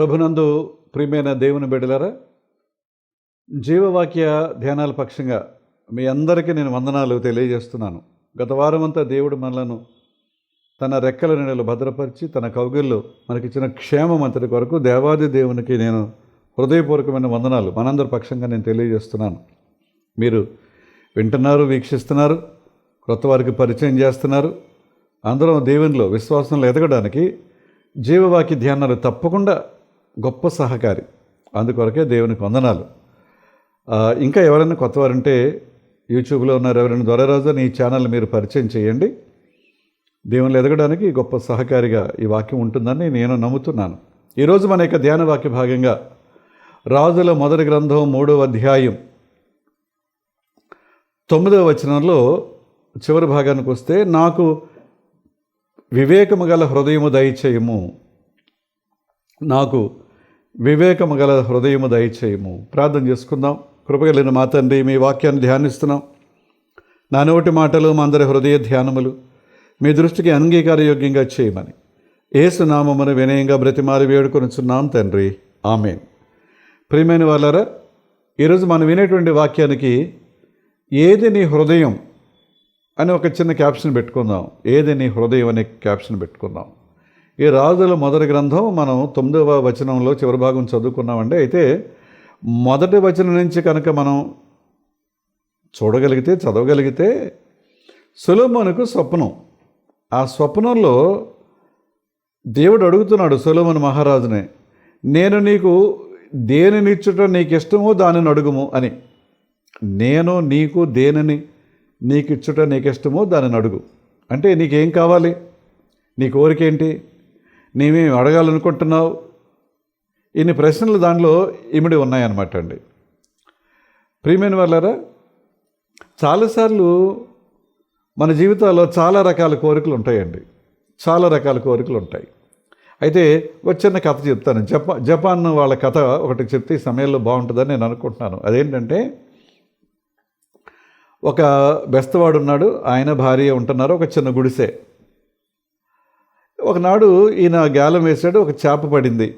ప్రభునందు ప్రియమైన దేవుని బిడ్డలారా జీవవాక్య ధ్యానాల పక్షంగా మీ అందరికీ నేను వందనాలు తెలియజేస్తున్నాను. గత వారమంతా దేవుడు మనలను తన రెక్కల నీడలు భద్రపరిచి తన కౌగిల్లో మనకిచ్చిన క్షేమం అంతటి కొరకు దేవాది దేవునికి నేను హృదయపూర్వకమైన వందనాలు. మనందరి పక్షంగా నేను తెలియజేస్తున్నాను. మీరు వింటున్నారు వీక్షిస్తున్నారు క్రొత్త వారికి పరిచయం చేస్తున్నారు. అందరం దేవునిలో విశ్వాసంలో ఎదగడానికి జీవవాక్య ధ్యానాలు తప్పకుండా గొప్ప సహకారి. అందుకొరకే దేవునికి వందనాలు ఇంకా ఎవరైనా కొత్తవారంటే యూట్యూబ్లో ఉన్నారు ఎవరైనా దొరరాజు అని ఈ ఛానల్ మీరు పరిచయం చేయండి. దేవుని ఎదగడానికి గొప్ప సహకారిగా ఈ వాక్యం ఉంటుందని నేను నమ్ముతున్నాను. ఈరోజు మన యొక్క ధ్యాన వాక్య భాగంగా రాజుల మొదటి గ్రంథం మూడవ అధ్యాయం తొమ్మిదవ వచనంలో చివరి భాగానికి వస్తే నాకు వివేకము గల హృదయము దయచేయము. నాకు వివేకము గల హృదయము దయచేయము. ప్రార్థన చేసుకుందాం. కృపగలిగిన మా తండ్రి మీ వాక్యాన్ని ధ్యానిస్తున్నాం. నా నోటి మాటలు మా అందరి హృదయ ధ్యానములు. మీ దృష్టికి అంగీకారయోగ్యంగా చేయమని. ఏసునామమును వినయంగా బ్రతిమారి వేడుకొనిచున్నాం తండ్రి. ఆమెన్. ప్రియమైన వాళ్ళరా ఈరోజు మనం వినేటువంటి వాక్యానికి ఏది నీ హృదయం అని ఒక చిన్న క్యాప్షన్ పెట్టుకుందాం. ఏది నీ హృదయం అనే క్యాప్షన్ పెట్టుకుందాం. ఈ రాజుల మొదటి గ్రంథం మనం తొమ్మిదవ వచనంలో చివరి భాగం చదువుకున్నామండి. అయితే మొదటి వచనం నుంచి కనుక మనం చూడగలిగితే చదవగలిగితే సులోమోనుకు స్వప్నం. ఆ స్వప్నంలో దేవుడు అడుగుతున్నాడు సులోమన్ మహారాజుని నేను నీకు దేనినిచ్చుట నీకు ఇష్టమో దానిని అడుగుము అని. నేను నీకు దేనిని నీకు ఇచ్చుట నీకు ఇష్టమో దానిని అడుగు. అంటే నీకేం కావాలి? నీ కోరిక నీవేమి అడగాలనుకుంటున్నావు? ఇన్ని ప్రశ్నలు దానిలో ఇమిడి ఉన్నాయన్నమాట అండి. ప్రియమైన వాళ్ళారా చాలాసార్లు మన జీవితాల్లో చాలా రకాల కోరికలు ఉంటాయండి. చాలా రకాల కోరికలు ఉంటాయి. అయితే ఒక చిన్న కథ చెప్తాను. జపా జపాన్ వాళ్ళ కథ ఒకటి చెప్తే ఈ సమయంలో బాగుంటుందని నేను అనుకుంటున్నాను. అదేంటంటే ఒక బెస్తవాడు ఉన్నాడు. ఆయన భార్య ఉంటున్నారు. ఒక చిన్న గుడిసె. ఒకనాడు ఈయన గాలం వేసాడు ఒక చేప పడింది.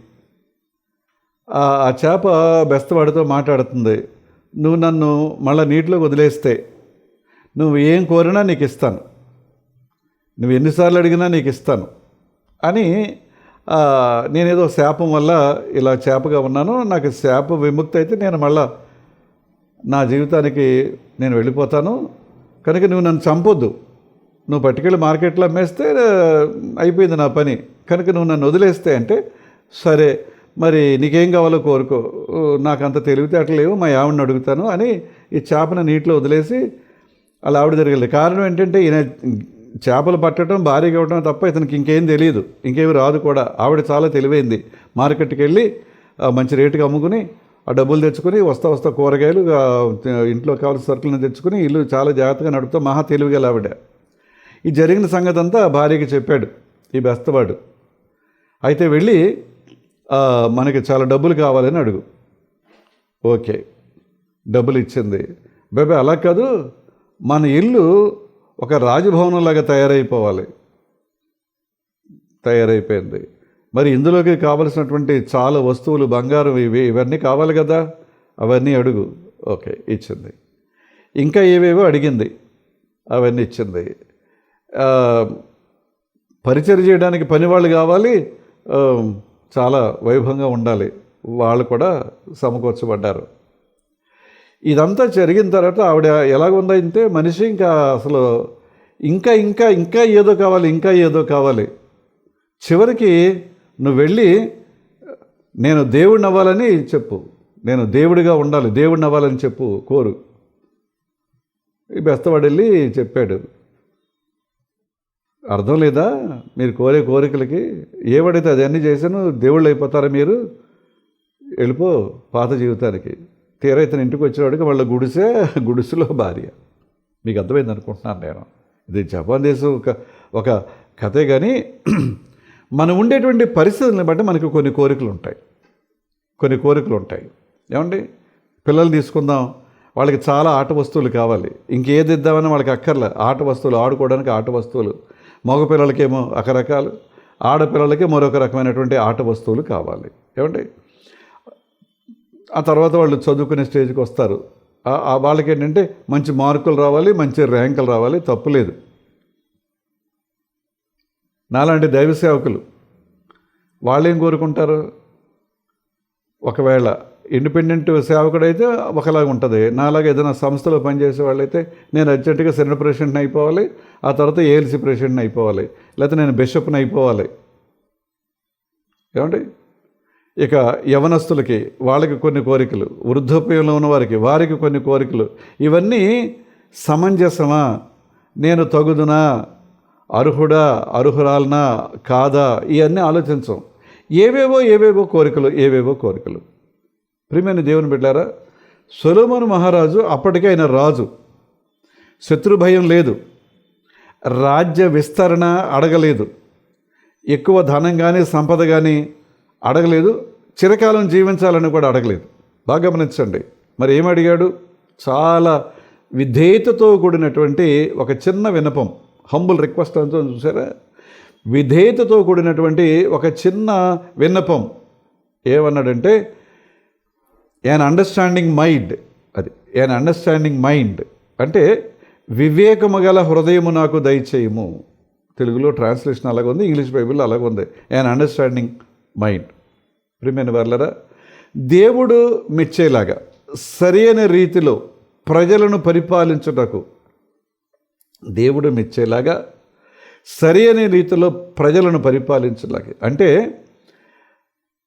ఆ చేప బెస్తవాడితో మాట్లాడుతుంది. నువ్వు నన్ను మళ్ళీ నీటిలో వదిలేస్తే నువ్వు ఏం కోరినా నీకు ఇస్తాను నువ్వు ఎన్నిసార్లు అడిగినా నీకు ఇస్తాను అని నేనేదో శాపం వల్ల ఇలా చేపగా ఉన్నాను. నాకు శాప విముక్తి అయితే నేను మళ్ళా నా జీవితానికి నేను వెళ్ళిపోతాను. కనుక నువ్వు నన్ను చంపొద్దు. నువ్వు పట్టుకెళ్ళి మార్కెట్లో అమ్మేస్తే అయిపోయింది నా పని. కనుక నువ్వు నన్ను వదిలేస్తే అంటే సరే మరి నీకేం కావాలో కోరుకో. నాకు అంత తెలివితేటలు లేవు మా ఆవిడని అడుగుతాను అని ఈ చేపను నీటిలో వదిలేసి అలా ఆవిడ జరిగింది కారణం ఏంటంటే ఈయన చేపలు పట్టడం భారీగా ఇవ్వడం తప్ప ఇతనికి ఇంకేం తెలియదు. ఇంకేమి రాదు కూడా. ఆవిడ చాలా తెలివైంది. మార్కెట్కి వెళ్ళి మంచి రేటుకి అమ్ముకుని ఆ డబ్బులు తెచ్చుకొని వస్తా వస్తా కూరగాయలు ఇంట్లో కావాల్సిన సరుకులను తెచ్చుకొని ఇల్లు చాలా జాగ్రత్తగా నడుపుతా మహా తెలివిగల ఆవిడ. ఈ జరిగిన సంగతి అంతా భార్యకి చెప్పాడు ఈ బెస్తవాడు. అయితే వెళ్ళి మనకి చాలా డబ్బులు కావాలని అడుగు. ఓకే డబ్బులు ఇచ్చింది. బాబాయ్ అలా కాదు. మన ఇల్లు ఒక రాజభవనంలాగా తయారైపోవాలి. తయారైపోయింది. మరి ఇందులోకి కావలసినటువంటి చాలా వస్తువులు బంగారం ఇవి ఇవన్నీ కావాలి కదా? అవన్నీ అడుగు. ఓకే ఇచ్చింది. ఇంకా ఏవేవో అడిగింది. అవన్నీ ఇచ్చింది. పరిచయం చేయడానికి పని వాళ్ళు కావాలి చాలా వైభవంగా ఉండాలి. వాళ్ళు కూడా సమకూర్చబడ్డారు. ఇదంతా జరిగిన తర్వాత ఆవిడ ఎలాగుందంటే మనిషి ఇంకా అసలు ఇంకా ఇంకా ఇంకా ఏదో కావాలి ఇంకా ఏదో కావాలి. చివరికి నువ్వు వెళ్ళి నేను దేవుడిని అవ్వాలని చెప్పు. నేను దేవుడిగా ఉండాలి దేవుడిని అవ్వాలని చెప్పు కోరు. ఈ బెస్తవాడు వెళ్ళి చెప్పాడు. అర్థం లేదా? మీరు కోరే కోరికలకి ఏవడైతే అదన్నీ చేశాను దేవుళ్ళు అయిపోతారా మీరు? వెళ్ళిపో పాత జీవితానికి. తీరా ఇతను ఇంటికి వచ్చేవాడికి వాళ్ళ గుడిసే గుడిసెలో భార్య. మీకు అర్థమైంది అనుకుంటున్నాను నేను. ఇది జపాన్ దేశం ఒక ఒక కథే కానీ మనం ఉండేటువంటి పరిస్థితులను బట్టి మనకి కొన్ని కోరికలు ఉంటాయి. కొన్ని కోరికలు ఉంటాయి. ఏమండి? పిల్లలు తీసుకుందాం వాళ్ళకి చాలా ఆట వస్తువులు కావాలి. ఇంకేది ఇద్దామని వాళ్ళకి అక్కర్లే. ఆట వస్తువులు ఆడుకోవడానికి ఆట వస్తువులు. మగపిల్లలకేమో రకరకాలు ఆడపిల్లలకి మరొక రకమైనటువంటి ఆట వస్తువులు కావాలి. ఏమంటే ఆ తర్వాత వాళ్ళు చదువుకునే స్టేజ్కి వస్తారు. వాళ్ళకి ఏంటంటే మంచి మార్కులు రావాలి మంచి ర్యాంకులు రావాలి తప్పులేదు నాలాంటి దైవ సేవకులు వాళ్ళేం కోరుకుంటారు? ఒకవేళ ఇండిపెండెంట్ సేవకుడైతే ఒకలాగా ఉంటుంది. నాలాగా ఏదైనా సంస్థలో పనిచేసే వాళ్ళైతే నేను అర్జెంటుగా సెనెట్ ప్రెసిడెంట్ని అయిపోవాలి ఆ తర్వాత ఏఎల్సీ ప్రెసిడెంట్ని అయిపోవాలి లేకపోతే నేను బిషప్ని అయిపోవాలి. ఏమండి? ఇక యవనస్తులకి వాళ్ళకి కొన్ని కోరికలు వృద్ధాప్యంలో ఉన్న వారికి వారికి కొన్ని కోరికలు. ఇవన్నీ సమంజసమా? నేను తగుదునా? అర్హుడా? అర్హురాలనా? కాదా? ఇవన్నీ ఆలోచించం. ఏవేవో ఏవేవో కోరికలు ఏవేవో కోరికలు. ప్రియమైన దేవుని బిడ్డారా సొలోమోను మహారాజు అప్పటికే ఆయన రాజు. శత్రు భయం లేదు. రాజ్య విస్తరణ అడగలేదు. ఎక్కువ ధనం కానీ సంపద కానీ అడగలేదు. చిరకాలం జీవించాలని కూడా అడగలేదు. బాగా గమనించండి. మరి ఏమడిగాడు చాలా విధేయతతో కూడినటువంటి ఒక చిన్న విన్నపం. హంబుల్ రిక్వెస్ట్ అంతా చూసారా? విధేయతతో కూడినటువంటి ఒక చిన్న విన్నపం. ఏమన్నాడంటే యాన్ అండర్స్టాండింగ్ మైండ్ అది యాన్ అండర్స్టాండింగ్ మైండ్ అంటే వివేకము గల హృదయము నాకు దయచేయము. తెలుగులో ట్రాన్స్లేషన్ అలాగ ఉంది ఇంగ్లీష్ బైబిల్లో అలాగుంది. యాన్ అండర్స్టాండింగ్ మైండ్ ప్రియమైన వాళ్ళరా దేవుడు మెచ్చేలాగా సరైన రీతిలో ప్రజలను పరిపాలించుటకు దేవుడు మెచ్చేలాగా సరైన రీతిలో ప్రజలను పరిపాలించలాగే అంటే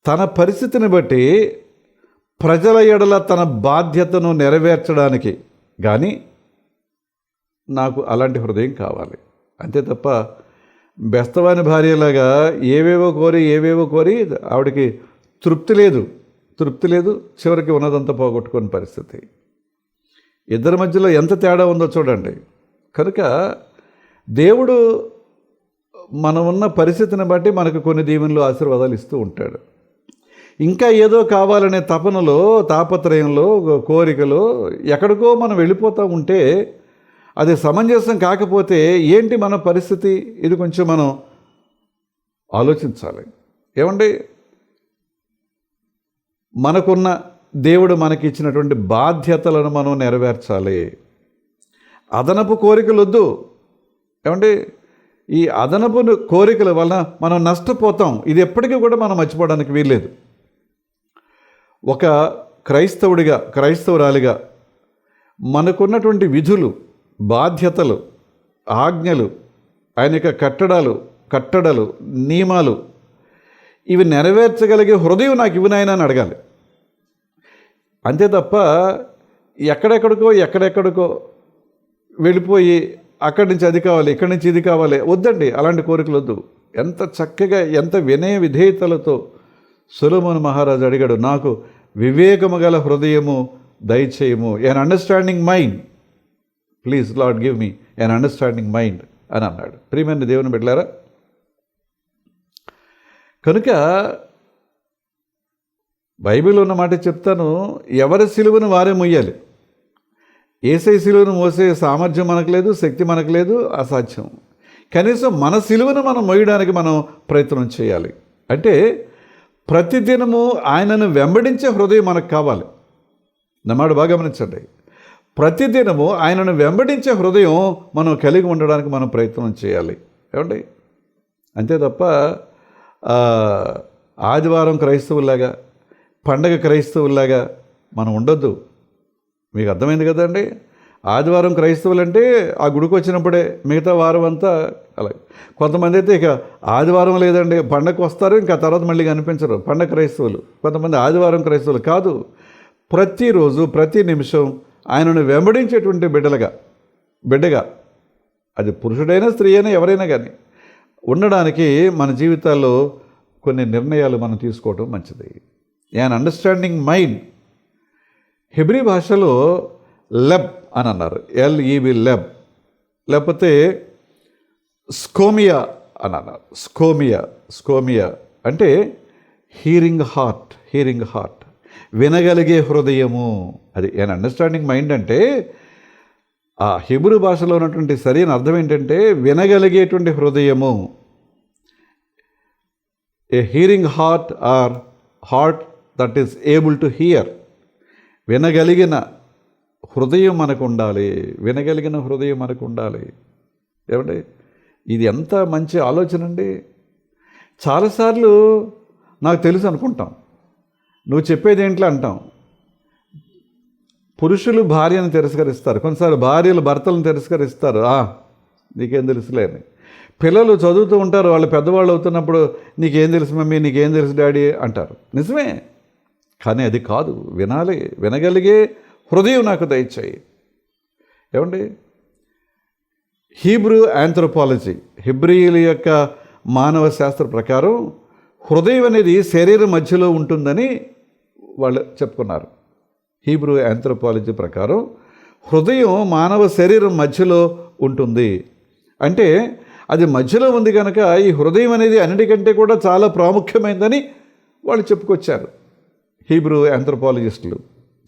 తన పరిస్థితిని బట్టి ప్రజల ఎడల తన బాధ్యతను నెరవేర్చడానికి కానీ నాకు అలాంటి హృదయం కావాలి. అంతే తప్ప బెస్తవాని భార్యలాగా ఏవేవో కోరి ఏవేవో కోరి ఆవిడకి తృప్తి లేదు. తృప్తి లేదు. చివరికి ఉన్నదంతా పోగొట్టుకుని పరిస్థితి. ఇద్దరి మధ్యలో ఎంత తేడా ఉందో చూడండి. కనుక దేవుడు మనం ఉన్న పరిస్థితిని బట్టి మనకు కొన్ని దీవెనలు ఆశీర్వాదాలు ఇస్తూ ఉంటాడు. ఇంకా ఏదో కావాలనే తపనలో తాపత్రయంలో కోరికలో ఎక్కడికో మనం వెళ్ళిపోతూ ఉంటే అది సమంజసం కాకపోతే ఏంటి మన పరిస్థితి? ఇది కొంచెం మనం ఆలోచించాలి. ఏమండి? మనకున్న దేవుడు మనకి ఇచ్చినటువంటి బాధ్యతలను మనం నెరవేర్చాలి. అదనపు కోరికలు వద్దు. ఏమండి? ఈ అదనపు కోరికల వలన మనం నష్టపోతాం. ఇది ఎప్పటికీ కూడా మనం మర్చిపోవడానికి వీల్లేదు. ఒక క్రైస్తవుడిగా క్రైస్తవురాలిగా మనకున్నటువంటి విధులు బాధ్యతలు ఆజ్ఞలు ఆయన యొక్క కట్టడాలు కట్టడలు నియమాలు ఇవి నెరవేర్చగలిగే హృదయం నాకు ఇవి అని అడగాలి. అంతే తప్ప ఎక్కడెక్కడికో ఎక్కడెక్కడికో వెళ్ళిపోయి అక్కడి నుంచి అది కావాలి ఇక్కడి నుంచి ఇది కావాలి వద్దండి అలాంటి కోరికలు వద్దు. ఎంత చక్కగా ఎంత వినయ విధేయతలతో సులభన్ మహారాజు అడిగాడు నాకు వివేకము గల హృదయము దయచేయము. An understanding mind please lord give me an understanding mind అని అన్నాడు. ప్రియమైన దేవుని బిడ్డలారా కనుక బైబిల్ ఉన్న మాట చెప్తాను. ఎవరి సిలువను వారే మొయ్యాలి. ఏసై సిలువను మోసే సామర్థ్యం మనకు లేదు శక్తి మనకు లేదు అసాధ్యం. కనీసం మన సిలువను మనం మొయ్యడానికి మనం ప్రయత్నం చేయాలి. అంటే ప్రతిదినము ఆయనను వెంబడించే హృదయం మనకు కావాలి. నమ్మాడు బాగా గమనించండి. ప్రతిదినము ఆయనను వెంబడించే హృదయం మనం కలిగి ఉండడానికి మనం ప్రయత్నం చేయాలి. ఏమండి? అంతే తప్ప ఆదివారం క్రైస్తవులాగా పండగ క్రైస్తవులాగా మనం ఉండొద్దు. మీకు అర్థమైంది కదండి? ఆదివారం క్రైస్తవులంటే ఆ గుడికి వచ్చినప్పుడే మిగతా వారం అంతా అలాగే కొంతమంది అయితే ఇక ఆదివారం లేదండి పండగకు వస్తారు ఇంకా తర్వాత మళ్ళీ కనిపించరు. పండగ క్రైస్తవులు. కొంతమంది ఆదివారం క్రైస్తవులు కాదు. ప్రతిరోజు ప్రతి నిమిషం ఆయనను వెంబడించేటువంటి బిడ్డలుగా బిడ్డగా. అది పురుషుడైనా స్త్రీ అయినా ఎవరైనా కానీ ఉండడానికి మన జీవితాల్లో కొన్ని నిర్ణయాలు మనం తీసుకోవడం మంచిది. An understanding mind. హెబ్రి భాషలో లెబ్ అని అన్నారు ఎల్ఈవి లెబ్. లేకపోతే స్కోమియా అని అన్నారు స్కోమియా స్కోమియా అంటే హీరింగ్ హార్ట్ హీరింగ్ హార్ట్. వినగలిగే హృదయము. అది అండ్ అండర్స్టాండింగ్ మైండ్ అంటే ఆ హిబ్రూ భాషలో ఉన్నటువంటి సరైన అర్థం ఏంటంటే వినగలిగేటువంటి హృదయము. A hearing heart or heart that is able to hear వినగలిగిన హృదయం మనకు ఉండాలి వినగలిగిన హృదయం మనకు ఉండాలి ఏమంటే ఇది ఎంత మంచి ఆలోచన అండి? చాలాసార్లు నాకు తెలుసు అనుకుంటాం. నువ్వు చెప్పేది ఏంట్లో అంటాం. పురుషులు భార్యను తిరస్కరిస్తారు. కొన్నిసార్లు భార్యలు భర్తలను తిరస్కరిస్తారు. నీకేం తెలుసులేని పిల్లలు చదువుతూ ఉంటారు. వాళ్ళు పెద్దవాళ్ళు అవుతున్నప్పుడు నీకేం తెలుసు మమ్మీ నీకేం తెలుసు డాడీ అంటారు. నిజమే. కానీ అది కాదు. వినాలి. వినగలిగే హృదయం నాకు దయచేయి. ఏమండి? హీబ్రూ ఆంథ్రోపాలజీ హిబ్రియుల యొక్క మానవ శాస్త్ర ప్రకారం హృదయం అనేది శరీరం మధ్యలో ఉంటుందని వాళ్ళు చెప్పుకున్నారు. హీబ్రూ ఆంథ్రోపాలజీ ప్రకారం హృదయం మానవ శరీరం మధ్యలో ఉంటుంది. అంటే అది మధ్యలో ఉంది కనుక ఈ హృదయం అనేది అన్నిటికంటే కూడా చాలా ప్రాముఖ్యమైనదని వాళ్ళు చెప్పుకొచ్చారు. హీబ్రూ ఆంథ్రోపాలజిస్టులు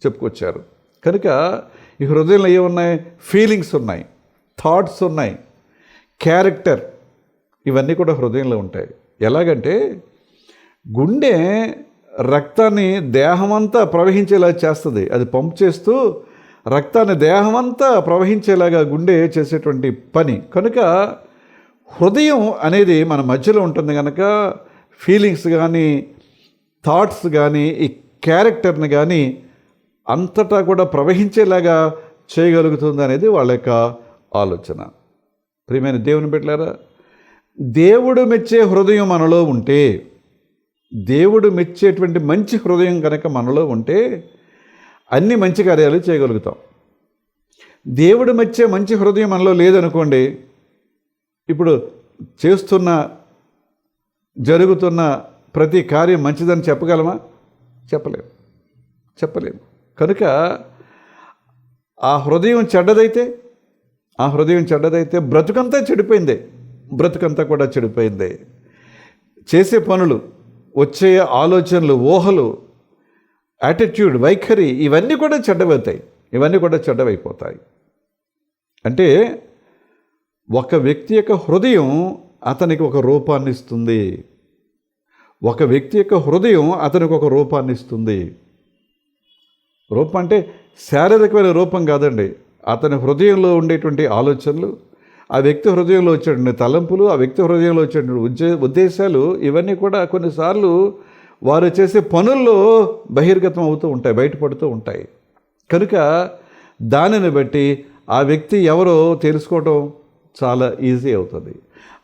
చెప్పుకొచ్చారు. కనుక ఈ హృదయంలో ఏమున్నాయి? ఫీలింగ్స్ ఉన్నాయి. థాట్స్ ఉన్నాయి. క్యారెక్టర్ ఇవన్నీ కూడా హృదయంలో ఉంటాయి. ఎలాగంటే గుండె రక్తాన్ని దేహమంతా ప్రవహించేలా చేస్తుంది. అది పంప్ చేస్తూ రక్తాన్ని దేహమంతా ప్రవహించేలాగా గుండె చేసేటువంటి పని. కనుక హృదయం అనేది మన మధ్యలో ఉంటుంది కనుక ఫీలింగ్స్ కానీ థాట్స్ కానీ ఈ క్యారెక్టర్ని కానీ అంతటా కూడా ప్రవహించేలాగా చేయగలుగుతుంది అనేది వాళ్ళ యొక్క ఆలోచన. ప్రియమైన దేవుని పెట్టారా దేవుడు మెచ్చే హృదయం మనలో ఉంటే దేవుడు మెచ్చేటువంటి మంచి హృదయం కనుక మనలో ఉంటే అన్ని మంచి కార్యాలు చేయగలుగుతాం. దేవుడు మెచ్చే మంచి హృదయం మనలో లేదనుకోండి ఇప్పుడు చేస్తున్న జరుగుతున్న ప్రతి కార్యం మంచిదని చెప్పగలమా? చెప్పలేము. చెప్పలేము. కనుక ఆ హృదయం చెడ్డదైతే ఆ హృదయం చెడ్డదైతే బ్రతుకంతా చెడిపోయింది. బ్రతుకంతా కూడా చెడిపోయింది. చేసే పనులు వచ్చే ఆలోచనలు ఊహలు యాటిట్యూడ్ వైఖరి ఇవన్నీ కూడా చెడ్డవవుతాయి ఇవన్నీ కూడా చెడ్డవైపోతాయి. అంటే ఒక వ్యక్తి యొక్క హృదయం అతనికి ఒక రూపాన్ని ఇస్తుంది. ఒక వ్యక్తి యొక్క హృదయం అతనికి ఒక రూపాన్ని ఇస్తుంది. రూపం అంటే శారీరకమైన రూపం కాదండి. అతని హృదయంలో ఉండేటువంటి ఆలోచనలు ఆ వ్యక్తి హృదయంలో వచ్చేటువంటి తలంపులు ఆ వ్యక్తి హృదయంలో వచ్చేటువంటి ఉద్దే ఉద్దేశాలు ఇవన్నీ కూడా కొన్నిసార్లు వారు చేసే పనుల్లో బహిర్గతం అవుతూ ఉంటాయి బయటపడుతూ ఉంటాయి. కనుక దానిని బట్టి ఆ వ్యక్తి ఎవరో తెలుసుకోవడం చాలా ఈజీ అవుతుంది.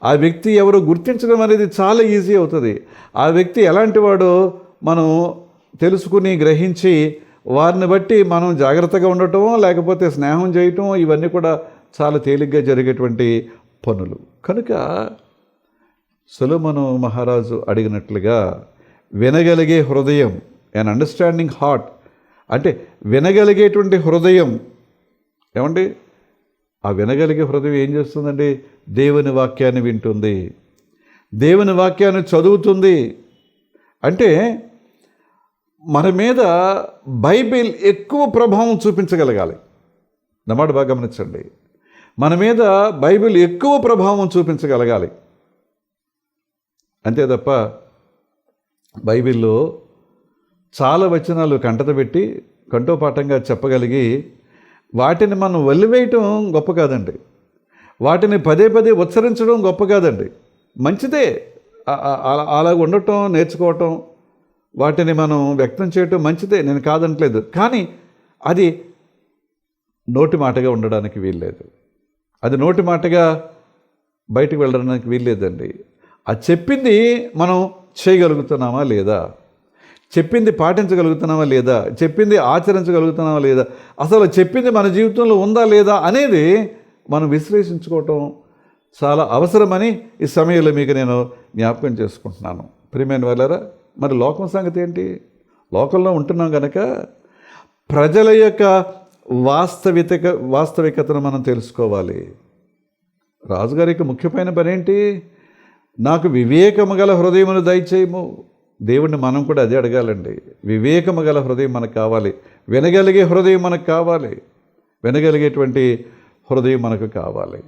ఆ వ్యక్తి ఎవరో గుర్తించడం అనేది చాలా ఈజీ అవుతుంది. ఆ వ్యక్తి ఎలాంటి వాడో మనం తెలుసుకుని గ్రహించి వారిని బట్టి మనం జాగ్రత్తగా ఉండటం లేకపోతే స్నేహం చేయటం ఇవన్నీ కూడా చాలా తేలిగ్గా జరిగేటువంటి పనులు. కనుక సులమను మహారాజు అడిగినట్లుగా వినగలిగే హృదయం అండ్ అండర్స్టాండింగ్ హార్ట్ అంటే వినగలిగేటువంటి హృదయం ఏమండి? ఆ వినగలిగే హృదయం ఏం చేస్తుందండి? దేవుని వాక్యాన్ని వింటుంది. దేవుని వాక్యాన్ని చదువుతుంది. అంటే మన మీద బైబిల్ ఎక్కువ ప్రభావం చూపించగలగాలి. నమాట బాగా గమనించండి. మన మీద బైబిల్ ఎక్కువ ప్రభావం చూపించగలగాలి. అంతే తప్ప బైబిల్లో చాలా వచనాలు కంటతబెట్టి కంటోపాఠంగా చెప్పగలిగి వాటిని మనం వల్లివేయటం గొప్ప కాదండి. వాటిని పదే పదే ఉచ్చరించడం గొప్ప కాదండి. మంచిదే. అలా- అలాగ ఉండటం నేర్చుకోవటం వాటిని మనం వ్యక్తం చేయటం మంచిదే నేను కాదనట్లేదు కానీ అది నోటి మాటగా ఉండడానికి వీల్లేదు. అది నోటి మాటగా బయటకు వెళ్ళడానికి వీల్లేదండి. అది చెప్పింది మనం చేయగలుగుతున్నామా లేదా? చెప్పింది పాటించగలుగుతున్నామా లేదా? చెప్పింది ఆచరించగలుగుతున్నామా లేదా? అసలు చెప్పింది మన జీవితంలో ఉందా లేదా అనేది మనం విశ్లేషించుకోవటం చాలా అవసరమని ఈ సమయంలో మీకు నేను జ్ఞాపకం చేసుకుంటున్నాను. ప్రియమైన వాళ్ళారా మరి లోకం సంగతి ఏంటి? లోకంలో ఉంటున్నాం కనుక ప్రజల యొక్క వాస్తవిక వాస్తవికతను మనం తెలుసుకోవాలి. రాజుగారికి ముఖ్యమైన పని ఏంటి? నాకు వివేకము గల హృదయమును దయచేయము. దేవుణ్ణి మనం కూడా అదే అడగాలండి. వివేకము గల హృదయం మనకు కావాలి. వినగలిగే హృదయం మనకు కావాలి. వినగలిగేటువంటి హృదయం మనకు కావాలి.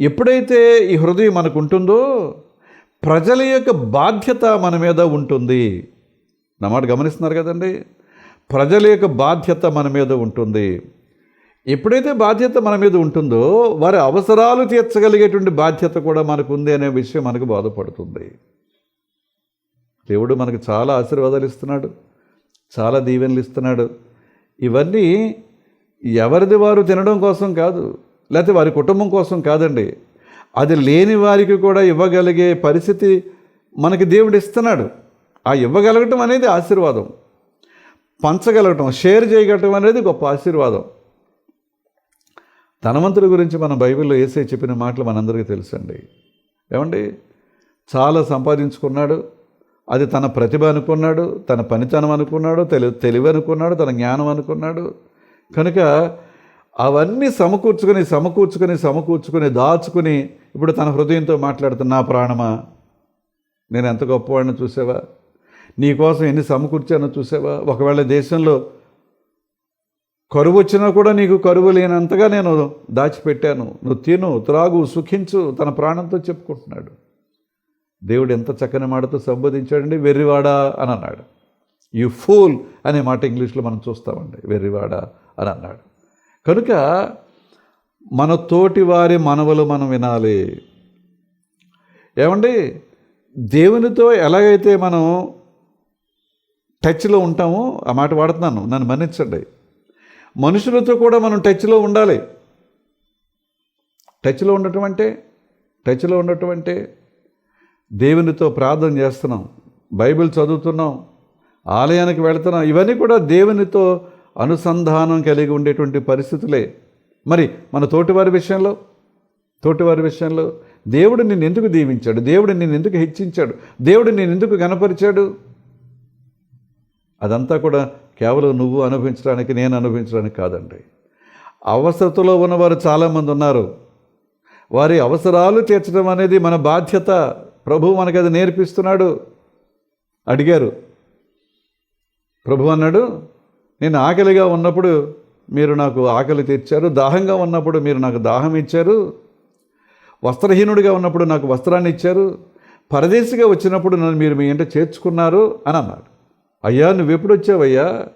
ఎప్పుడైతే ఈ హృదయం మనకు ఉంటుందో ప్రజల యొక్క బాధ్యత మన మీద ఉంటుంది. నా మాట గమనిస్తున్నారు కదండి? ప్రజల యొక్క బాధ్యత మన మీద ఉంటుంది. ఎప్పుడైతే బాధ్యత మన మీద ఉంటుందో వారి అవసరాలు తీర్చగలిగేటువంటి బాధ్యత కూడా మనకు ఉంది అనే విషయం మనకు బాధపడుతుంది. దేవుడు మనకు చాలా ఆశీర్వాదాలు ఇస్తున్నాడు. చాలా దీవెనలు ఇస్తున్నాడు. ఇవన్నీ ఎవరిది వారు తినడం కోసం కాదు లేకపోతే వారి కుటుంబం కోసం కాదండి. అది లేని వారికి కూడా ఇవ్వగలిగే పరిస్థితి మనకి దేవుడు ఇస్తున్నాడు. ఆ ఇవ్వగలగటం అనేది ఆశీర్వాదం. పంచగలగటం షేర్ చేయగలటం అనేది గొప్ప ఆశీర్వాదం. ధనవంతుడి గురించి మన బైబిల్లో ఏసే చెప్పిన మాటలు మనందరికీ తెలుసండి. ఏమండి? చాలా సంపాదించుకున్నాడు. అది తన ప్రతిభ అనుకున్నాడు తన పనితనం అనుకున్నాడు తెలి తెలివి అనుకున్నాడు తన జ్ఞానం అనుకున్నాడు. కనుక అవన్నీ సమకూర్చుకొని సమకూర్చుకొని సమకూర్చుకొని దాచుకుని ఇప్పుడు తన హృదయంతో మాట్లాడుతున్న నా ప్రాణమా నేను ఎంత గొప్పవాడిని చూసావా? నీకోసం ఎన్ని సమకూర్చానో చూసావా? ఒకవేళ దేశంలో కరువు వచ్చినా కూడా నీకు కరువు లేనంతగా నేను దాచిపెట్టాను. నువ్వు తిను త్రాగు సుఖించు తన ప్రాణంతో చెప్పుకుంటున్నాడు. దేవుడు ఎంత చక్కని మాటతో సంబోధించాడండి వెర్రివాడా అని అన్నాడు. యు ఫూల్ అనే మాట ఇంగ్లీష్లో మనం చూస్తామండి వెర్రివాడా అని అన్నాడు. కనుక మన తోటి వారి మనవలు మనం వినాలి. ఏమండి? దేవునితో ఎలాగైతే మనం టచ్లో ఉంటామో ఆ మాట వాడుతున్నాను నన్ను మన్నించండి. మనుషులతో కూడా మనం టచ్లో ఉండాలి. టచ్లో ఉండటం అంటే టచ్లో ఉండటం అంటే దేవునితో ప్రార్థన చేస్తున్నాం బైబిల్ చదువుతున్నాం ఆలయానికి వెళుతున్నాం. ఇవన్నీ కూడా దేవునితో అనుసంధానం కలిగి ఉండేటువంటి పరిస్థితులే. మరి మన తోటివారి విషయంలో తోటివారి విషయంలో దేవుడు నిన్ను ఎందుకు దీవించాడు? దేవుడు నిన్ను ఎందుకు హెచ్చించాడు? దేవుడు నేను ఎందుకు గనపరిచాడు అదంతా కూడా కేవలం నువ్వు అనుభవించడానికి నేను అనుభవించడానికి కాదండి. అవసరతలో ఉన్నవారు చాలామంది ఉన్నారు. వారి అవసరాలు తీర్చడం అనేది మన బాధ్యత. ప్రభు మనకు అది నేర్పిస్తున్నాడు. అడిగారు ప్రభు అన్నాడు నేను ఆకలిగా ఉన్నప్పుడు మీరు నాకు ఆకలి తెచ్చారు దాహంగా ఉన్నప్పుడు మీరు నాకు దాహం ఇచ్చారు. వస్త్రహీనుడిగా ఉన్నప్పుడు నాకు వస్త్రాన్ని ఇచ్చారు. పరదేశిగా వచ్చినప్పుడు నన్ను మీరు మీ ఇంట చేర్చుకున్నారు అని అన్నాడు. అయ్యా నువ్వెప్పుడు వచ్చావయ్యా?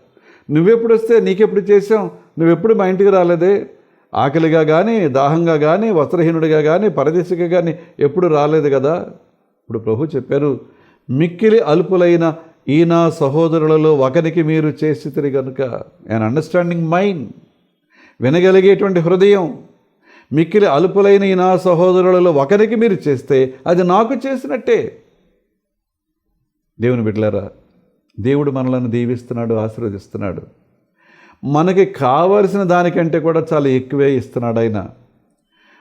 నువ్వెప్పుడు వస్తే నీకెప్పుడు చేసాం నువ్వెప్పుడు మా ఇంటికి రాలేదే? ఆకలిగా కానీ దాహంగా కానీ వస్త్రహీనుడిగా కానీ పరదేశిగా కానీ ఎప్పుడు రాలేదు కదా? ఇప్పుడు ప్రభు చెప్పారు మిక్కిలి అల్పులైన ఈ నా సహోదరులలో ఒకరికి మీరు చేసి కనుక అండ్ అండర్స్టాండింగ్ మైండ్ వినగలిగేటువంటి హృదయం మిక్కిలి అలుపులైన ఈ నా సహోదరులలో ఒకరికి మీరు చేస్తే అది నాకు చేసినట్టే. దేవుని బిడ్డలారా దేవుడు మనలను దీవిస్తున్నాడు ఆశీర్వదిస్తున్నాడు. మనకి కావలసిన దానికంటే కూడా చాలా ఎక్కువే ఇస్తున్నాడు ఆయన.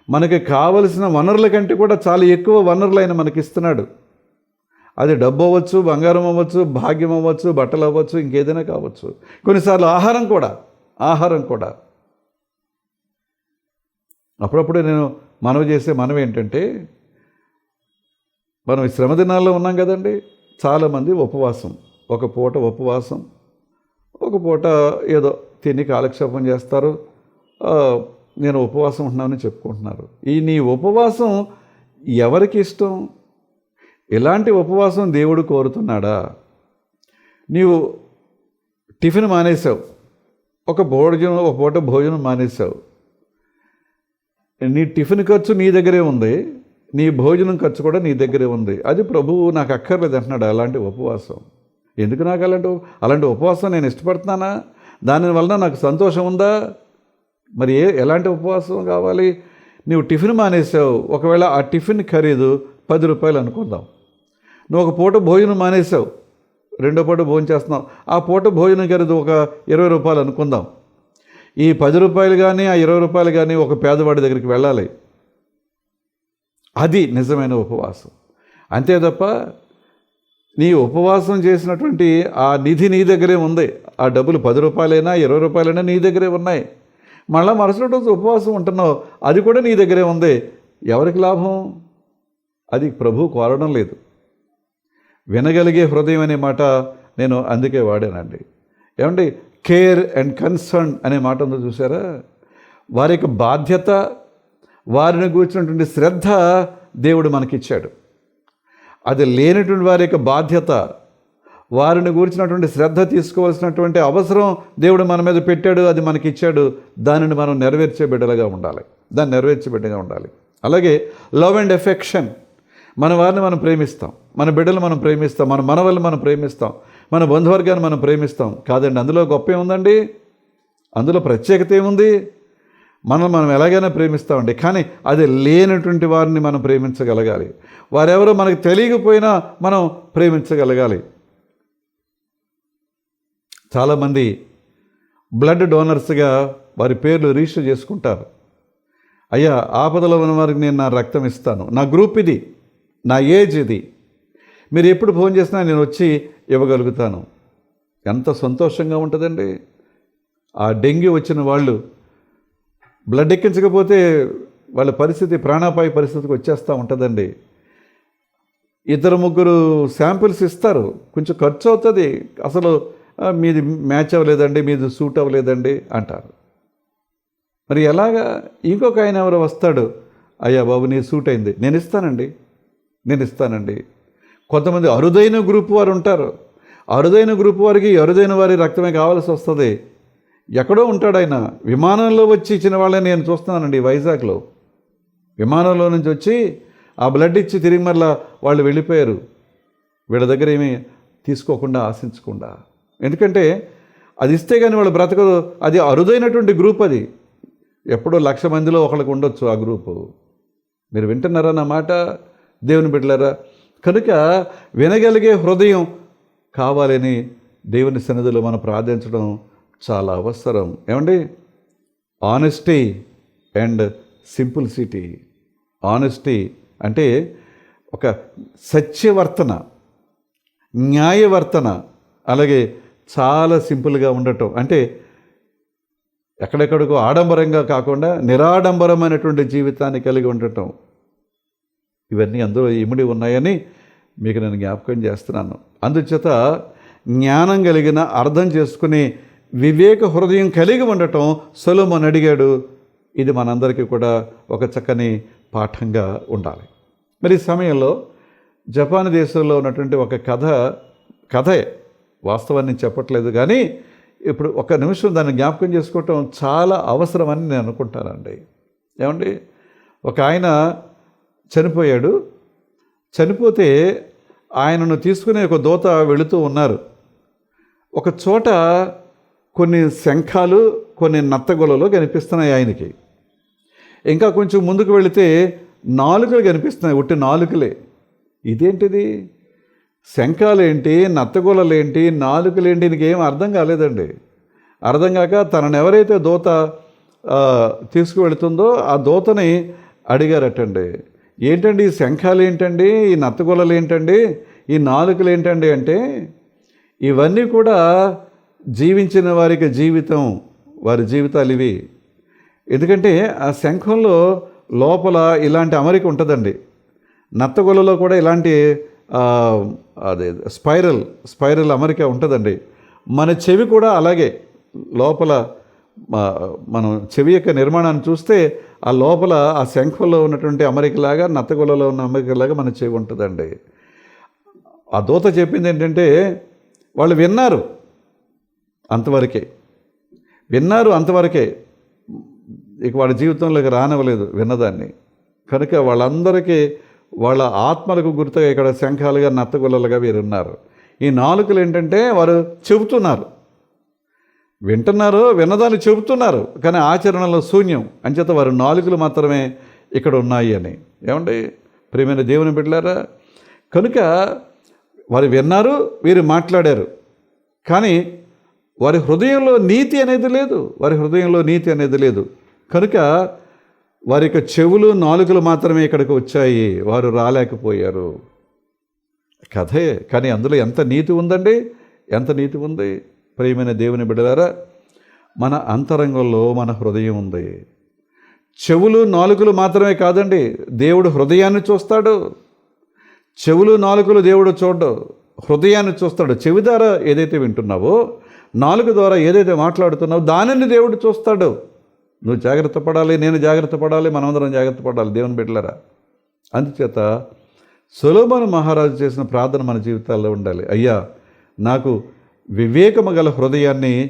మనకి కావలసిన వనరుల కంటే కూడా చాలా ఎక్కువ వనరులు ఆయన మనకి ఇస్తున్నాడు. అది డబ్బు అవ్వచ్చు బంగారం అవ్వచ్చు భాగ్యం అవ్వచ్చు బట్టలు అవ్వచ్చు ఇంకేదైనా కావచ్చు. కొన్నిసార్లు ఆహారం కూడా ఆహారం కూడా. అప్పుడప్పుడు నేను మనవి చేసే మనవి ఏంటంటే మనం ఈ శ్రమ దినాల్లో ఉన్నాం కదండి చాలామంది ఉపవాసం. ఒక పూట ఉపవాసం ఒక పూట ఏదో తిని కాలక్షేపం చేస్తారు నేను ఉపవాసం ఉంటున్నానని చెప్పుకుంటున్నారు. ఈ నీ ఉపవాసం ఎవరికి ఇష్టం? ఇలాంటి ఉపవాసం దేవుడు కోరుతున్నాడా? నీవు టిఫిన్ మానేసావు ఒక భోజనం ఒక పూట భోజనం మానేసావు నీ టిఫిన్ ఖర్చు నీ దగ్గరే ఉంది. నీ భోజనం ఖర్చు కూడా నీ దగ్గరే ఉంది. అది ప్రభువు నాకు అక్కర్లేదు అంటున్నాడు అలాంటి ఉపవాసం. ఎందుకు నాకు అలాంటి అలాంటి ఉపవాసం నేను ఇష్టపడుతున్నానా? దాని వలన నాకు సంతోషం ఉందా? మరి ఏ ఎలాంటి ఉపవాసం కావాలి? నువ్వు టిఫిన్ మానేసావు ఒకవేళ ఆ టిఫిన్ ఖరీదు పది రూపాయలు అనుకుందాం. నువ్వు ఒక పూట భోజనం మానేసావు రెండో పూట భోజనం చేస్తున్నావు. ఆ పూట భోజనం ఖరీదు ఒక ఇరవై రూపాయలు అనుకుందాం. ఈ పది రూపాయలు కానీ ఆ ఇరవై రూపాయలు కానీ ఒక పేదవాడి దగ్గరికి వెళ్ళాలి. అది నిజమైన ఉపవాసం. అంతే తప్ప నీ ఉపవాసం చేసినటువంటి ఆ నిధి నీ దగ్గరే ఉంది. ఆ డబ్బులు పది రూపాయలైనా ఇరవై రూపాయలైనా నీ దగ్గరే ఉన్నాయి. మళ్ళీ మరుసటి రోజు ఉపవాసం ఉంటున్నావు. అది కూడా నీ దగ్గరే ఉంది. ఎవరికి లాభం? అది ప్రభు కోరడం లేదు. వినగలిగే హృదయం అనే మాట నేను అందుకే వాడానండి. ఏమండి? కేర్ అండ్ కన్సర్న్ అనే మాట ఉందో చూసారా వారి యొక్క బాధ్యత వారిని కూర్చున్నటువంటి శ్రద్ధ దేవుడు మనకిచ్చాడు. అది లేనటువంటి వారి యొక్క బాధ్యత వారిని గురించినటువంటి శ్రద్ధ తీసుకోవాల్సినటువంటి అవసరం దేవుడు మన మీద పెట్టాడు అది మనకి ఇచ్చాడు దానిని మనం నెరవేర్చే బిడ్డలుగా ఉండాలి. దాన్ని నెరవేర్చే బిడ్డగా ఉండాలి. అలాగే లవ్ అండ్ ఎఫెక్షన్ మన వారిని మనం ప్రేమిస్తాం. మన బిడ్డలు మనం ప్రేమిస్తాం. మన మనవల్ని మనం ప్రేమిస్తాం. మన బంధువర్గాన్ని మనం ప్రేమిస్తాం. కాదండి అందులో గొప్ప ఏముందండి? అందులో ప్రత్యేకత ఏముంది? మనం మనం ఎలాగైనా ప్రేమిస్తామండి. కానీ అది లేనటువంటి వారిని మనం ప్రేమించగలగాలి. వారెవరో మనకు తెలియకపోయినా మనం ప్రేమించగలగాలి. చాలామంది బ్లడ్ డోనర్స్గా వారి పేర్లు రిజిస్టర్ చేసుకుంటారు. అయ్యా ఆపదలో ఉన్న వారికి నేను నా రక్తం ఇస్తాను. నా గ్రూప్ ఇది. నా ఏజ్ ఇది. మీరు ఎప్పుడు ఫోన్ చేసినా నేను వచ్చి ఇవ్వగలుగుతాను. ఎంత సంతోషంగా ఉంటుందండి. ఆ డెంగ్యూ వచ్చిన వాళ్ళు బ్లడ్ ఎక్కించకపోతే వాళ్ళ పరిస్థితి ప్రాణాపాయ పరిస్థితికి వచ్చేస్తూ ఉంటుందండి. ఇద్దరు ముగ్గురు శాంపిల్స్ ఇస్తారు. కొంచెం ఖర్చు అవుతుంది. అసలు మీది మ్యాచ్ అవ్వలేదండి మీది సూట్ అవ్వలేదండి అంటారు. మరి ఎలాగా? ఇంకొక ఆయన ఎవరో వస్తాడు. అయ్యా బాబు నీ సూట్ అయింది. నేను ఇస్తానండి. నేను ఇస్తానండి. కొంతమంది అరుదైన గ్రూప్ వారు ఉంటారు. అరుదైన గ్రూప్ వారికి అరుదైన వారి రక్తమే కావాల్సి వస్తుంది. ఎక్కడో ఉంటాడు ఆయన. విమానంలో వచ్చి ఇచ్చిన వాళ్ళని నేను చూస్తున్నానండి వైజాగ్లో. విమానంలో నుంచి వచ్చి ఆ బ్లడ్ ఇచ్చి తిరిగి మరలా వాళ్ళు వెళ్ళిపోయారు. వీళ్ళ దగ్గర ఏమీ తీసుకోకుండా ఆశించకుండా. ఎందుకంటే అది ఇస్తే కానీ వాళ్ళు బ్రతకదు అది అరుదైనటువంటి గ్రూప్ అది. ఎప్పుడో లక్ష మందిలో ఒకళ్ళకు ఉండొచ్చు ఆ గ్రూపు. మీరు వింటున్నారా నా మాట? దేవుని బిడ్డలారా కనుక వినగలిగే హృదయం కావాలని దేవుని సన్నిధిలో మనం ప్రార్థించడం చాలా అవసరం. ఏమండి? ఆనెస్టీ అండ్ సింపుల్సిటీ ఆనెస్టీ అంటే ఒక సత్యవర్తన న్యాయవర్తన అలాగే చాలా సింపుల్గా ఉండటం. అంటే ఎక్కడెక్కడికో ఆడంబరంగా కాకుండా నిరాడంబరమైనటువంటి జీవితాన్ని కలిగి ఉండటం. ఇవన్నీ అందులో ఇమిడి ఉన్నాయని మీకు నేను జ్ఞాపకం చేస్తున్నాను. అందుచేత జ్ఞానం కలిగిన అర్థం చేసుకుని వివేక హృదయం కలిగి ఉండటం సొలొమోన్ అడిగాడు. ఇది మనందరికీ కూడా ఒక చక్కని పాఠంగా ఉండాలి. మరి ఈ సమయంలో జపాన్ దేశంలో ఉన్నటువంటి ఒక కథ కథే వాస్తవాన్ని చెప్పట్లేదు కానీ ఇప్పుడు ఒక నిమిషం దాన్ని జ్ఞాపకం చేసుకోవటం చాలా అవసరమని నేను అనుకుంటానండి. ఏమండి? ఒక ఆయన చనిపోయాడు. చనిపోతే ఆయనను తీసుకునే ఒక దోత వెళుతూ ఉన్నారు. ఒక చోట కొన్ని శంఖాలు కొన్ని నత్తగొలలు కనిపిస్తున్నాయి ఆయనకి. ఇంకా కొంచెం ముందుకు వెళితే నాలుకలు కనిపిస్తున్నాయి ఉట్టి నాలుకలే. ఇదేంటిది? శంఖాలేంటి నత్తగొలలేంటి నాలుకలేంటి ఇంకేం అర్థం కాలేదండి. అర్థం కాక తనను ఎవరైతే దోత తీసుకువెళుతుందో ఆ దోతని అడిగారటండి. ఏంటండి ఈ శంఖాలు ఏంటండి? ఈ నత్తగొలలు ఏంటండి? ఈ నాలుకలు ఏంటండి అంటే ఇవన్నీ కూడా జీవించిన వారికి జీవితం వారి జీవితాలు ఇవి. ఎందుకంటే ఆ శంఖంలో లోపల ఇలాంటి అమరిక ఉంటుందండి. నత్తగొలలో కూడా ఇలాంటి అదే స్పైరల్ స్పైరల్ అమరిక ఉంటుందండి. మన చెవి కూడా అలాగే లోపల మనం చెవి యొక్క నిర్మాణాన్ని చూస్తే ఆ లోపల ఆ శంఖంలో ఉన్నటువంటి అమరికలాగా నత్తగొలలో ఉన్న అమరికలాగా మన చెవి ఉంటుందండి. ఆ దూత చెప్పింది ఏంటంటే వాళ్ళు విన్నారు అంతవరకే. విన్నారు అంతవరకే. ఇక వాళ్ళ జీవితంలోకి రానివ్వలేదు విన్నదాన్ని. కనుక వాళ్ళందరికీ వాళ్ళ ఆత్మలకు గుర్తుగా ఇక్కడ శంఖాలుగా నత్తగొల్లలుగా వీరు ఉన్నారు ఈ నాలుకలు ఏంటంటే వారు చెబుతున్నారు. వింటున్నారు విన్నదాన్ని చెబుతున్నారు కానీ ఆచరణలో శూన్యం. అంచేత వారి నాలుకలు మాత్రమే ఇక్కడ ఉన్నాయి అని. ఏమండి? ప్రియమైన దేవుని బిడ్డలారా కనుక వారు విన్నారు వీరు మాట్లాడారు కానీ వారి హృదయంలో నీతి అనేది లేదు. వారి హృదయంలో నీతి అనేది లేదు. కనుక వారి యొక్క చెవులు నాలుకలు మాత్రమే ఇక్కడికి వచ్చాయి. వారు రాలేకపోయారు. కథే కానీ అందులో ఎంత నీతి ఉందండి? ఎంత నీతి ఉంది? ప్రియమైన దేవుని బిడ్డలారా మన అంతరంగంలో మన హృదయం ఉంది. చెవులు నాలుకలు మాత్రమే కాదండి దేవుడు హృదయాన్ని చూస్తాడు. చెవులు నాలుకలు దేవుడు చూడడు హృదయాన్ని చూస్తాడు. చెవి ద్వారా ఏదైతే వింటున్నావో నాలుగు ద్వారా ఏదైతే మాట్లాడుతున్నావో దానిని దేవుడు చూస్తాడు. నువ్వు జాగ్రత్త పడాలి నేను జాగ్రత్త పడాలి మనమందరం జాగ్రత్త పడాలి దేవుని బిడ్డలరా. అందుచేత సొలోమోను మహారాజు చేసిన ప్రార్థన మన జీవితాల్లో ఉండాలి. అయ్యా నాకు వివేకము గల హృదయాన్ని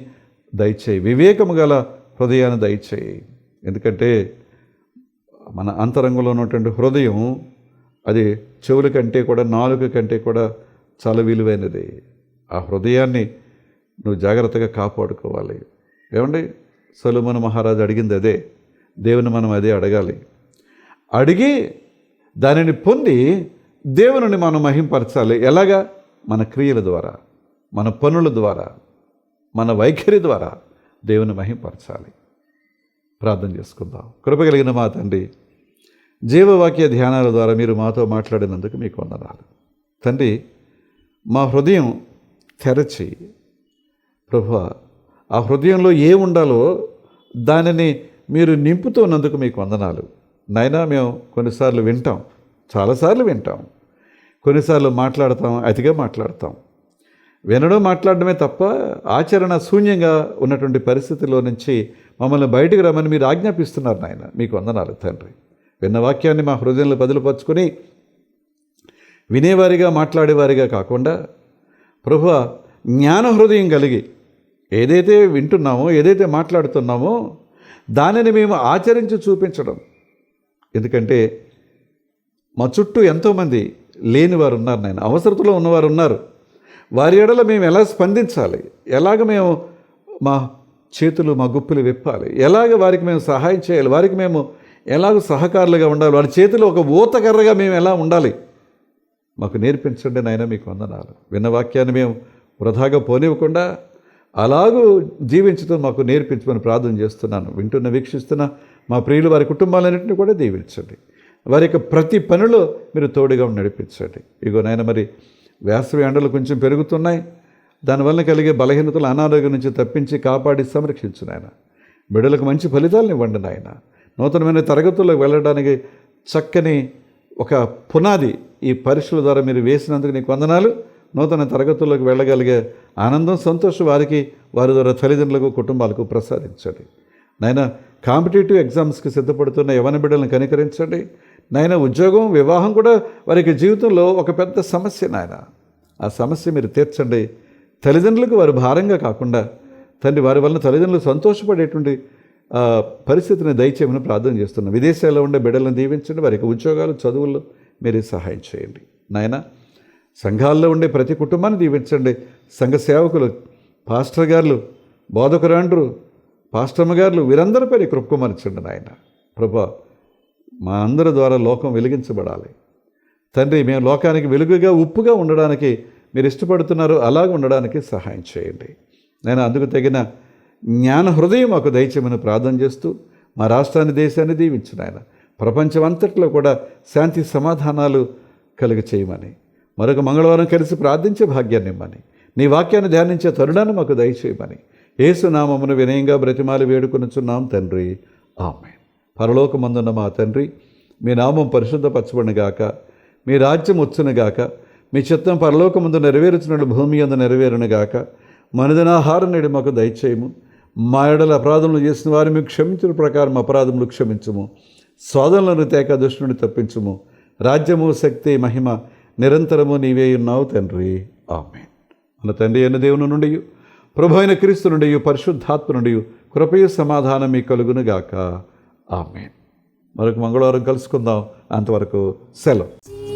దయచేయి. వివేకము గల హృదయాన్ని దయచేయి. ఎందుకంటే మన అంతరంగంలో ఉన్నటువంటి హృదయం అది చెవుల కంటే కూడా నాలుక కంటే కూడా చాలా విలువైనది. ఆ హృదయాన్ని నువ్వు జాగ్రత్తగా కాపాడుకోవాలి. ఏమండి? సొలుమన్ మహారాజు అడిగింది అదే. దేవుని మనం అదే అడగాలి. అడిగి దానిని పొంది దేవుని మనం మహింపరచాలి. ఎలాగా? మన క్రియల ద్వారా. మన పనుల ద్వారా మన వైఖరి ద్వారా దేవుని మహింపరచాలి. ప్రార్థన చేసుకుందాం. కృప కలిగిన మా తండ్రి జీవవాక్య ధ్యానాల ద్వారా మీరు మాతో మాట్లాడినందుకు మీకు వందనాలు. తండ్రి మా హృదయం తెరచి ప్రభు ఆ హృదయంలో ఏ ఉండాలో దానిని మీరు నింపుతున్నందుకు మీకు వందనాలు. నైనా మేము కొన్నిసార్లు వింటాం చాలాసార్లు వింటాం. కొన్నిసార్లు మాట్లాడతాం అతిగా మాట్లాడతాం. వినడం మాట్లాడడమే తప్ప ఆచరణ శూన్యంగా ఉన్నటువంటి పరిస్థితిలో నుంచి మమ్మల్ని బయటికి రమ్మని మీరు ఆజ్ఞాపిస్తున్నారు నాయన. మీకు వందనాలు తండ్రి. విన్న వాక్యాన్ని మా హృదయంలో బదులుపరుచుకొని వినేవారిగా మాట్లాడేవారిగా కాకుండా ప్రభు జ్ఞాన హృదయం కలిగి ఏదైతే వింటున్నామో ఏదైతే మాట్లాడుతున్నామో దానిని మేము ఆచరించి చూపించడం. ఎందుకంటే మా చుట్టూ ఎంతోమంది లేని వారు ఉన్నారు నాయన. అవసరతలో ఉన్నవారు ఉన్నారు. వారి ఎడల మేము ఎలా స్పందించాలి? ఎలాగ మేము మా చేతులు మా గుప్పులు విప్పాలి? ఎలాగ వారికి మేము సహాయం చేయాలి? వారికి మేము ఎలాగ సహకారులుగా ఉండాలి? వారి చేతిలో ఒక ఊతకర్రగా మేము ఎలా ఉండాలి? మాకు నేర్పించండి నాయన మీకు వందనాలు. విన్న వాక్యాన్ని మేము వృధాగా పోనివ్వకుండా అలాగూ జీవించడం మాకు నేర్పించమని ప్రార్థన చేస్తున్నాను. వింటున్న వీక్షిస్తున్న మా ప్రియులు వారి కుటుంబాలన్నింటినీ కూడా దీవించండి. వారి యొక్క ప్రతి పనిలో మీరు తోడుగా నడిపించండి. ఇగో నాయన మరి వేసవి ఎండలు కొంచెం పెరుగుతున్నాయి. దానివల్ల కలిగే బలహీనతలు అనారోగ్యం నుంచి తప్పించి కాపాడి సంరక్షించు నాయన. బిడ్డలకు మంచి ఫలితాలను ఇవ్వండి నాయన. నూతనమైన తరగతుల్లోకి వెళ్ళడానికి చక్కని ఒక పునాది ఈ పరీక్షల ద్వారా మీరు వేసినందుకు నీకు వందనాలు. నూతన తరగతుల్లోకి వెళ్ళగలిగే ఆనందం సంతోషం వారికి వారి ద్వారా తల్లిదండ్రులకు కుటుంబాలకు ప్రసాదించండి. నాయన కాంపిటేటివ్ ఎగ్జామ్స్కి సిద్ధపడుతున్న యవన బిడ్డలను కనికరించండి. నాయన ఉద్యోగం వివాహం కూడా వారికి జీవితంలో ఒక పెద్ద సమస్య నాయన. ఆ సమస్య మీరు తీర్చండి. తల్లిదండ్రులకు వారు భారంగా కాకుండా తండ్రి వారి వలన తల్లిదండ్రులు సంతోషపడేటువంటి పరిస్థితిని దయచేయమని ప్రార్థన చేస్తున్నాం. విదేశాల్లో ఉండే బిడ్డలను దీవించండి. వారికి ఉద్యోగాలు చదువుల్లో మీరు సహాయం చేయండి. నాయన సంఘాల్లో ఉండే ప్రతి కుటుంబాన్ని దీవించండి. సంఘ సేవకులు పాస్టర్ గారులు బోధకురాండ్రు పాస్టమ్మ గారులు వీరందరిపై నీ నాయన. ప్రభా మా అందరి ద్వారా లోకం వెలిగించబడాలి. తండ్రి మేము లోకానికి వెలుగుగా ఉప్పుగా ఉండడానికి మీరు ఇష్టపడుతున్నారు అలాగ ఉండడానికి సహాయం చేయండి. నేను అందుకు తగిన జ్ఞాన హృదయం మాకు దయచేయమని ప్రార్థన చేస్తూ మా రాష్ట్రాన్ని దేశాన్ని దీవించిన ఆయన ప్రపంచం అంతట్లో కూడా శాంతి సమాధానాలు కలుగ చేయమని మరొక మంగళవారం కలిసి ప్రార్థించే భాగ్యాన్ని ఇమ్మని నీ వాక్యాన్ని ధ్యానించే తరుణాన్ని మాకు దయచేయమని ఏసునామమును వినయంగా బ్రతిమాలి వేడుకొనుచున్నాం తండ్రి. ఆమె పరలోకమందున్న మా తండ్రి మీ నామం పరిశుద్ధపరచబడినగాక మీ రాజ్యం వచ్చునుగాక మీ చిత్తం పరలోకమందు నెరవేరుచున్నట్లు భూమి అందు నెరవేరునుగాక మనదినాహారం నేడు మాకు దయచేయము. మా ఎడల అపరాధములు చేసిన వారు మీకు క్షమించిన ప్రకారం అపరాధములు క్షమించుము. సోదరులను తేక దుష్టుని తప్పించుము. రాజ్యము శక్తి మహిమ నిరంతరము నీవే ఉన్నావు తండ్రి. ఆమె మన తండ్రి అయిన దేవుని నుండి ప్రభు అయిన క్రీస్తు నుండి పరిశుద్ధాత్మ నుండి కృపయు సమాధానం మీ కలుగునుగాక. ఆమె మరొక మంగళవారం కలుసుకుందాం. అంతవరకు సెలవు.